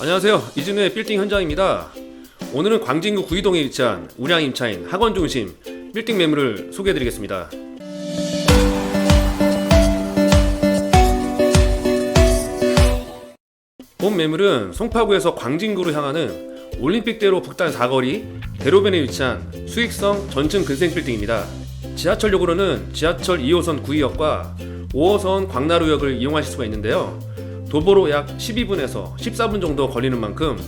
안녕하세요. 이진우의 빌딩 현장입니다. 오늘은 광진구 구이동에 위치한 우량 임차인 학원 중심 빌딩 매물을 소개해 드리겠습니다. 본 매물은 송파구에서 광진구로 향하는 올림픽대로 북단 사거리 대로변에 위치한 수익성 전층 근생 빌딩입니다. 지하철역으로는 지하철 2호선 구의역과 5호선 광나루역을 이용하실 수가 있는데요. 도보로 약 12분에서 14분 정도 걸리는 만큼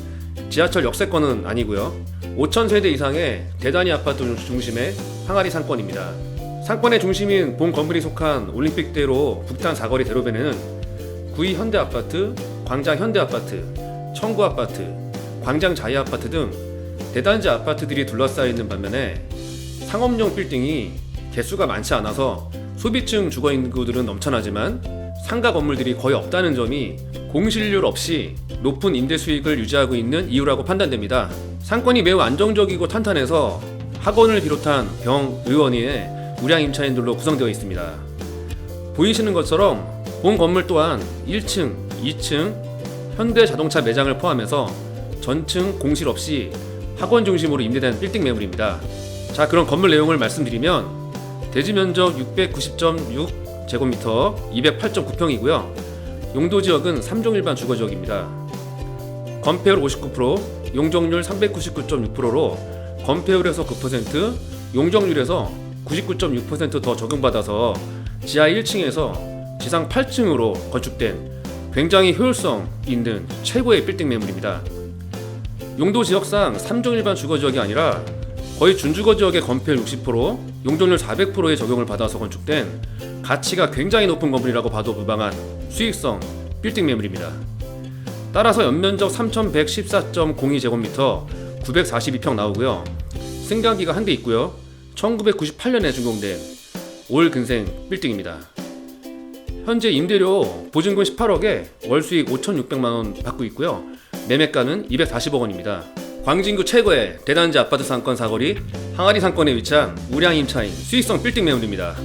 지하철 역세권은 아니고요. 5천 세대 이상의 대단위 아파트 중심의 항아리 상권입니다. 상권의 중심인 본 건물이 속한 올림픽대로 북단 사거리 대로변에는 구이 현대 아파트, 광장 현대 아파트, 청구 아파트, 광장 자이 아파트 등 대단지 아파트들이 둘러싸여 있는 반면에 상업용 빌딩이 개수가 많지 않아서 소비층 주거 인구들은 넘쳐나지만 상가 건물들이 거의 없다는 점이 공실률 없이 높은 임대 수익을 유지하고 있는 이유라고 판단됩니다. 상권이 매우 안정적이고 탄탄해서 학원을 비롯한 병, 의원위에 우량 임차인들로 구성되어 있습니다. 보이시는 것처럼 본 건물 또한 1층, 2층 현대 자동차 매장을 포함해서 전층 공실 없이 학원 중심으로 임대된 빌딩 매물입니다. 자, 그럼 건물 내용을 말씀드리면 대지 면적 690.6 제곱미터 208.9평이고요. 용도 지역은 3종 일반 주거 지역입니다. 건폐율 59%, 용적률 399.6%로 건폐율에서 9%, 용적률에서 99.6%더 적용받아서 지하 1층에서 지상 8층으로 건축된 굉장히 효율성 있는 최고의 빌딩 매물입니다. 용도 지역상 3종 일반 주거 지역이 아니라 거의 준주거 지역의 건폐율 60%, 용적률 400%의 적용을 받아서 건축된 가치가 굉장히 높은 건물이라고 봐도 무방한 수익성 빌딩 매물입니다. 따라서 연면적 3114.02제곱미터 942평 나오고요. 승강기가 한 대 있고요. 1998년에 준공된 올 근생 빌딩입니다. 현재 임대료 보증금 18억에 월 수익 5,600만 원 받고 있고요. 매매가는 240억 원입니다. 광진구 최고의 대단지 아파트 상권 사거리 항아리 상권에 위치한 우량 임차인 수익성 빌딩 매물입니다.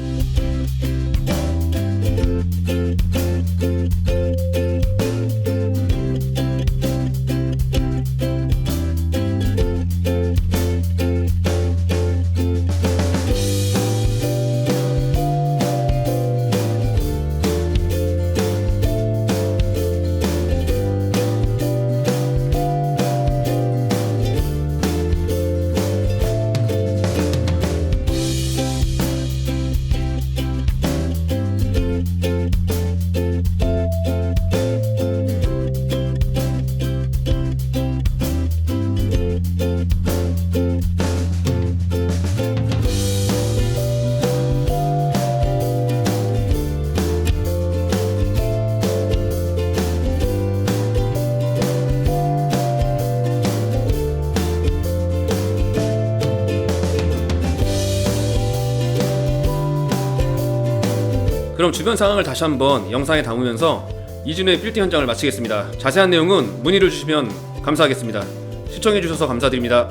그럼 주변 상황을 다시 한번 영상에 담으면서 이준의 빌딩 현장을 마치겠습니다. 자세한 내용은 문의를 주시면 감사하겠습니다. 시청해주셔서 감사드립니다.